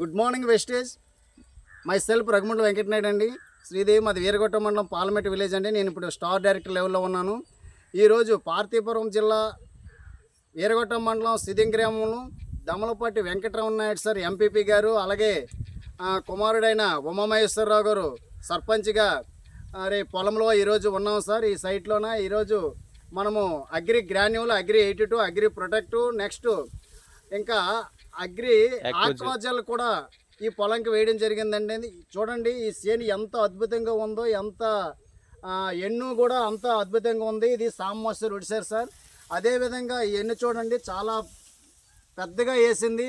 Good morning Vestige. Myself Raghumandala Venkatanaidu అండి. శ్రీదేవి మాది వీరగొట్ట మండలం పార్లమెంట్ విలేజ్ అండి. నేను ఇప్పుడు స్టార్ డైరెక్టర్ లెవెల్లో ఉన్నాను. ఈరోజు పార్తీపురం జిల్లా వీరగొట్ట మండలం సిద్దిం గ్రామంలో దమలపాటి వెంకటరమణ నాయుడు సార్ ఎంపీపీ గారు అలాగే కుమారుడైన ఉమామహేశ్వరరావు గారు సర్పంచ్గా రే పొలంలో ఈరోజు ఉన్నాం సార్. ఈ సైట్లోన ఈరోజు మనము agri granule agri eighty two agri protect next ఇంకా అగ్రి ఆక్వాజల్ కూడా ఈ పొలంకి వేయడం జరిగిందండి. చూడండి ఈ చేను ఎంత అద్భుతంగా ఉందో ఎంత ఎన్ను కూడా అంత అద్భుతంగా ఉంది. ఇది సామోస్తరు ఉడిసారు సార్. అదేవిధంగా ఈ ఎన్ను చూడండి చాలా పెద్దగా వేసింది.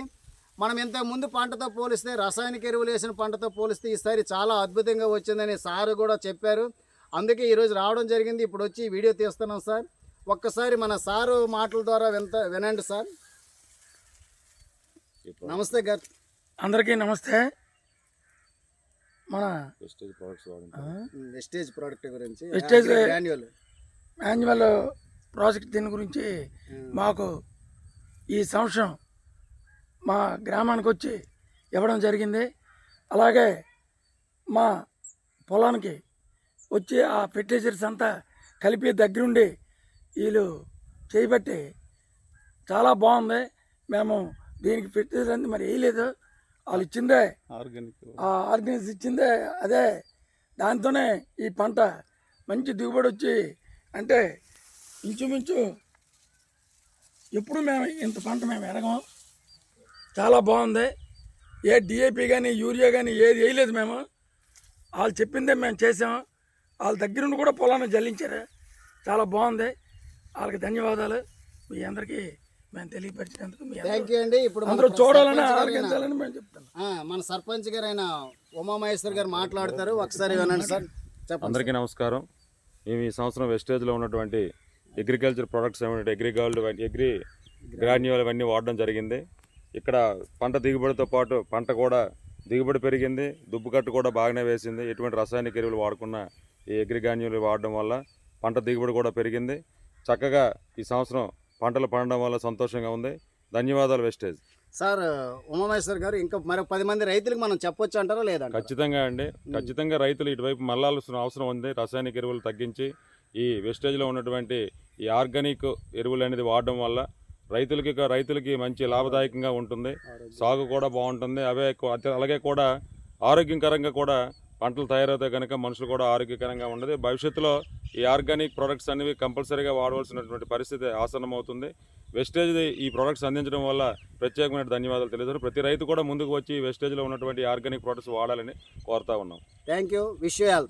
మనం ఇంత ముందు పంటతో పోలిస్తే రసాయనిక ఎరువులు వేసిన పంటతో పోలిస్తే ఈసారి చాలా అద్భుతంగా వచ్చిందని సార్ కూడా చెప్పారు. అందుకే ఈరోజు రావడం జరిగింది. ఇప్పుడు వచ్చి వీడియో తీస్తున్నాం సార్. ఒక్కసారి మన సారు మాటల ద్వారా వింత వినండి సార్. నమస్తే గారు. అందరికీ నమస్తే. మన వెస్టేజ్ ప్రోడక్ట్ గురించి. Vestige- granule manual. ప్రాజెక్ట్ దీని గురించి మాకు ఈ సంవత్సరం మా గ్రామానికి వచ్చి ఇవ్వడం జరిగింది. అలాగే మా పొలానికి వచ్చి ఆ ఫెర్టిలైజర్స్ అంతా కలిపి దగ్గరుండి వీళ్ళు చేయబట్టి చాలా బాగుంది. మేము దీనికి ఫెర్టిలైజర్ మరి వేయలేదు వాళ్ళు ఇచ్చిందే. ఆ ఆర్గనైజ్ ఇచ్చిందే. అదే దాంతోనే ఈ పంట మంచి దిగుబడి వచ్చి అంటే ఇంచుమించు ఎప్పుడు మేము ఇంత పంట మేము ఎరగం. చాలా బాగుంది. ఏ డిఏపి కానీ యూరియా కానీ ఏది వేయలేదు మేము. వాళ్ళు చెప్పిందే మేము చేసాము వాళ్ళ దగ్గరుండి కూడా పొలాన్ని జల్లించారు. చాలా బాగుంది. వాళ్ళకి ధన్యవాదాలు. మీ అందరికీ మేము తెలియపరిచినందుకు మీ అందరూ- థ్యాంక్ యూ అండి. ఇప్పుడు మన అందరూ చూడాలని మేము మన సర్పంచ్ ఉమామహేశ్వర్ గారు మాట్లాడతారు. ఒకసారి వినండి సార్. అందరికీ నమస్కారం. మేము ఈ సంవత్సరం వెస్టేజ్లో ఉన్నటువంటి అగ్రికల్చర్ ప్రొడక్ట్స్ ఏమంటే అగ్రిగోల్డ్ అగ్రి గ్రాన్యువల్ ఇవన్నీ వాడడం జరిగింది. ఇక్కడ పంట దిగుబడితో పాటు పంట కూడా దిగుబడి పెరిగింది. దుబ్బు కట్టు కూడా బాగానే వేసింది. ఎటువంటి రసాయనిక ఎరువులు వాడకుండా ఈ అగ్రి గ్రాన్యువల్ వాడడం వల్ల పంట దిగుబడి కూడా పెరిగింది. చక్కగా ఈ సంవత్సరం పంటలు పండడం వల్ల సంతోషంగా ఉంది. ధన్యవాదాలు వెస్టేజ్. సార్ ఉమామహేశ్వర్ గారు ఇంకా మరో పది మంది రైతులకు మనం చెప్పొచ్చు అంటారా లేదంట ఖచ్చితంగా అండి. ఖచ్చితంగా రైతులు ఇటువైపు మళ్ళాల్సిన అవసరం ఉంది. రాసాయనిక ఎరువులు తగ్గించి ఈ వెస్టేజ్లో ఉన్నటువంటి ఈ ఆర్గానిక్ ఎరువులు అనేది వాడడం వల్ల రైతులకి రైతులకి మంచి లాభదాయకంగా ఉంటుంది. సాగు కూడా బాగుంటుంది. అవే అలాగే కూడా ఆరోగ్యకరంగా కూడా పంటలు తయారవుతాయి కనుక మనుషులు కూడా ఆరోగ్యకరంగా ఉండదు. భవిష్యత్తులో ఈ ఆర్గానిక్ ప్రొడక్ట్స్ అనేవి కంపల్సరీగా వాడవలసినటువంటి పరిస్థితి ఆసన్నమవుతుంది. వెస్టేజ్ ఈ ప్రొడక్ట్స్ అందించడం వల్ల ప్రత్యేకమైన ధన్యవాదాలు తెలియజేస్తారు ప్రతి రైతు కూడా ముందుకు వచ్చి వెస్టేజ్లో ఉన్నటువంటి ఆర్గానిక్ ప్రొడక్ట్స్ వాడాలని కోరుతా ఉన్నాం. Thank you. విషయాలు